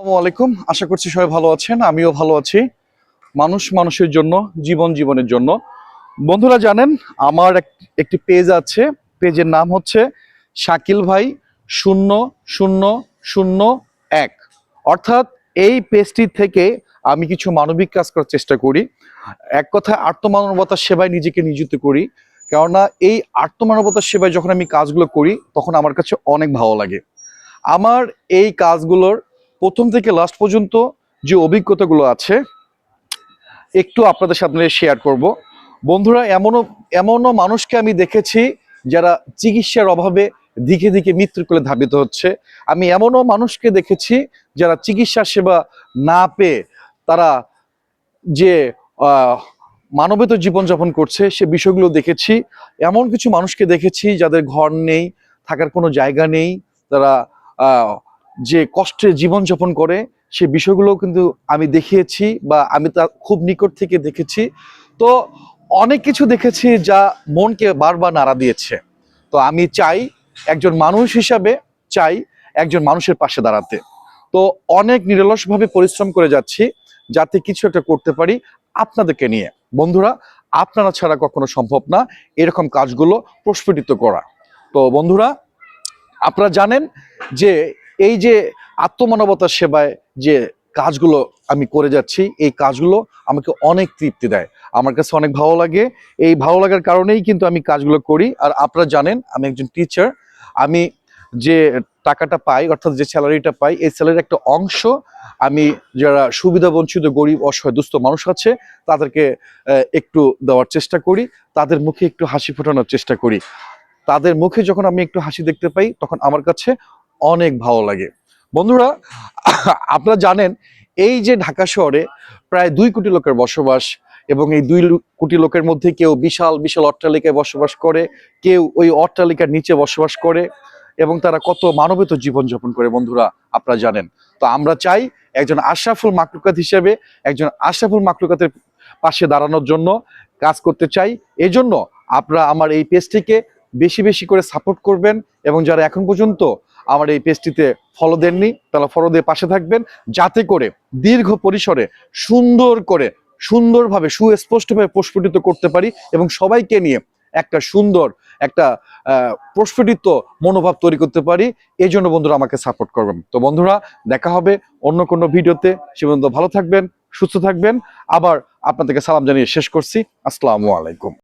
আসসালামু আলাইকুম। আশা করছি সবাই ভালো আছেন, আমিও ভালো আছি। মানুষ মানুষের জন্য, জীবন জীবনের জন্য। বন্ধুরা জানেন, আমার এক- একটি পেজ আছে। পেজের নাম হচ্ছে শাকিল ভাই শূন্য শূন্য শূন্য এক। অর্থাৎ এই পেজটি থেকে আমি কিছু মানবিক কাজ করার চেষ্টা করি। এক কথায় আত্মমানবতার সেবায় নিজেকে নিযুক্ত করি। কেননা এই আত্মমানবতার সেবায় যখন আমি কাজগুলো করি, তখন আমার কাছে অনেক ভালো লাগে। আমার এই কাজগুলোর প্রথম থেকে লাস্ট পর্যন্ত যে অভিজ্ঞতাগুলো আছে, একটু আপনাদের সামনে শেয়ার করব। বন্ধুরা, এমনও এমনও মানুষকে আমি দেখেছি যারা চিকিৎসার অভাবে দিকে দিকে মৃত্যুর কোলে ধাবিত হচ্ছে। আমি এমনও মানুষকে দেখেছি যারা চিকিৎসা সেবা না পেয়ে তারা যে মানবিত জীবনযাপন করছে, সে বিষয়গুলো দেখেছি। এমন কিছু মানুষকে দেখেছি যাদের ঘর নেই, থাকার কোনো জায়গা নেই, তারা যে কষ্টে জীবনযাপন করে, সে বিষয়গুলো কিন্তু আমি দেখিয়েছি বা আমি তা খুব নিকট থেকে দেখেছি। তো অনেক কিছু দেখেছি যা মনকে বারবার নাড়া দিয়েছে। তো আমি চাই একজন মানুষ হিসাবে, চাই একজন মানুষের পাশে দাঁড়াতে। তো অনেক নিরলসভাবে পরিশ্রম করে যাচ্ছি যাতে কিছু একটা করতে পারি আপনাদেরকে নিয়ে। বন্ধুরা, আপনারা ছাড়া কখনো সম্ভব না এরকম কাজগুলো প্রস্ফুটিত করা। তো বন্ধুরা, আপনারা জানেন যে এই যে আত্মমানবতার সেবায় যে কাজগুলো আমি করে যাচ্ছি, এই কাজগুলো আমাকে অনেক তৃপ্তি দেয়। আমার কাছে অনেক ভালো লাগে। এই ভালো লাগার কারণেই কিন্তু আমি কাজগুলো করি। আর আপনারা জানেন, আমি একজন টিচার আমি যে টাকাটা পাই, অর্থাৎ যে স্যালারিটা পাই, এই স্যালারির একটা অংশ আমি যারা সুবিধা বঞ্চিত, গরিব, অসহায়, দুস্থ মানুষ আছে, তাদেরকে একটু দেওয়ার চেষ্টা করি। তাদের মুখে একটু হাসি ফোটানোর চেষ্টা করি। তাদের মুখে যখন আমি একটু হাসি দেখতে পাই, তখন আমার কাছে অনেক ভালো লাগে। বন্ধুরা, আপনারা জানেন, এই যে ঢাকা শহরে প্রায় দুই কোটি লোকের বসবাস এবং এই দুই কোটি লোকের মধ্যে কেউ বিশাল বিশাল অট্টালিকায় বসবাস করে, কেউ ওই অট্টালিকার নিচে বসবাস করে এবং তারা কত মানবিত জীবনযাপন করে বন্ধুরা, আপনারা জানেন। তো আমরা চাই একজন আশরাফুল মাকলুকাত হিসেবে, একজন আশরাফুল মাকলুকাতের পাশে দাঁড়ানোর জন্য কাজ করতে চাই। এই জন্য আপনারা আমার এই পেজটিকে বেশি বেশি করে সাপোর্ট করবেন এবং যারা এখন পর্যন্ত আমার এই পেজটিতে ফলো দেননি তারা ফলো দিয়ে পাশে থাকবেন, যাতে করে দীর্ঘ পরিসরে সুন্দর করে, সুন্দরভাবে, সুস্পষ্টভাবে প্রস্ফুটিত করতে পারি এবং সবাইকে নিয়ে একটা সুন্দর, একটা প্রস্ফুটিত মনোভাব তৈরি করতে পারি। এই জন্য বন্ধুরা আমাকে সাপোর্ট করবেন। তো বন্ধুরা, দেখা হবে অন্য কোনো ভিডিওতে। সে পর্যন্ত ভালো থাকবেন, সুস্থ থাকবেন। আবার আপনাদেরকে সালাম জানিয়ে শেষ করছি। আসসালামু আলাইকুম।